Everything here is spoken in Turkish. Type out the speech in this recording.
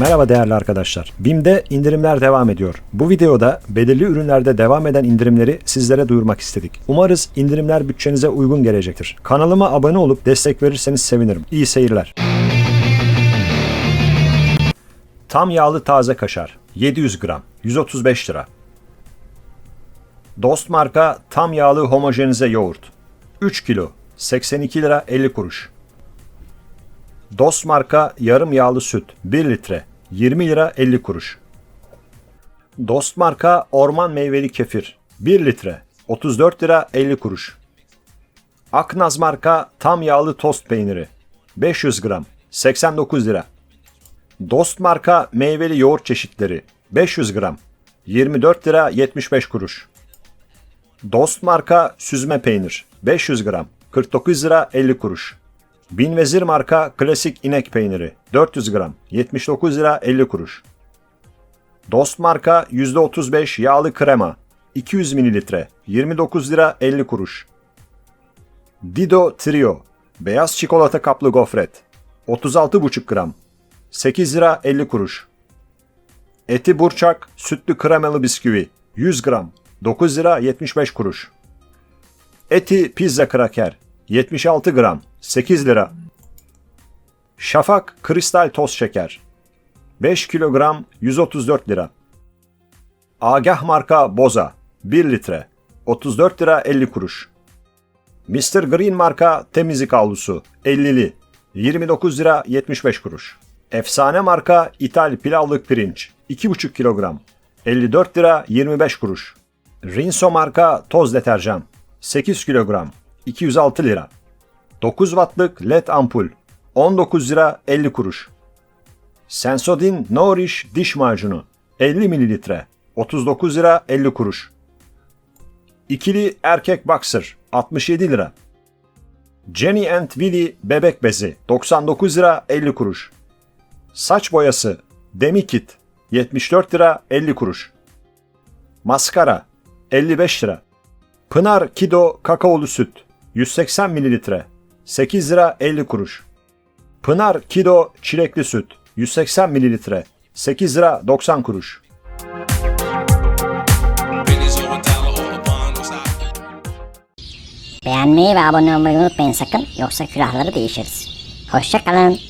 Merhaba değerli arkadaşlar. BİM'de indirimler devam ediyor. Bu videoda belirli ürünlerde devam eden indirimleri sizlere duyurmak istedik. Umarız indirimler bütçenize uygun gelecektir. Kanalıma abone olup destek verirseniz sevinirim. İyi seyirler. Tam yağlı taze kaşar 700 gram 135 lira. Dost marka tam yağlı homojenize yoğurt 3 kilo 82 lira 50 kuruş. Dost marka yarım yağlı süt 1 litre 20 lira 50 kuruş. Dost marka orman meyveli kefir 1 litre 34 lira 50 kuruş. Aknaz marka tam yağlı tost peyniri 500 gram 89 lira. Dost marka meyveli yoğurt çeşitleri 500 gram 24 lira 75 kuruş. Dost marka süzme peynir 500 gram 49 lira 50 kuruş. Binvezir marka klasik inek peyniri 400 gram 79 lira 50 kuruş. Dost marka %35 yağlı krema 200 mililitre 29 lira 50 kuruş. Dido Trio beyaz çikolata kaplı gofret 36,5 gram 8 lira 50 kuruş. Eti burçak sütlü kremalı bisküvi 100 gram 9 lira 75 kuruş. Eti pizza kraker 76 gram 8 lira. Şafak kristal toz şeker 5 kilogram 134 lira. Agah marka boza 1 litre 34 lira 50 kuruş. Mr. Green marka temizlik havlusu 50'li 29 lira 75 kuruş. Efsane marka ithal pilavlık pirinç 2,5 kilogram 54 lira 25 kuruş. Rinso marka toz deterjan 8 kilogram 206 lira. 9 wattlık led ampul 19 lira 50 kuruş. Sensodyne Nourish diş macunu 50 mililitre 39 lira 50 kuruş. İkili erkek boxer 67 lira. Jenny and Willy bebek bezi 99 lira 50 kuruş. Saç boyası Demikit 74 lira 50 kuruş. Maskara 55 lira. Pınar Kido kakaolu süt 180 mililitre 8 lira 50 kuruş. Pınar Kido çilekli süt 180 mililitre 8 lira 90 kuruş. Beğenmeyi ve abone olmayı unutmayın sakın yoksa külahları değişiriz. Hoşçakalın.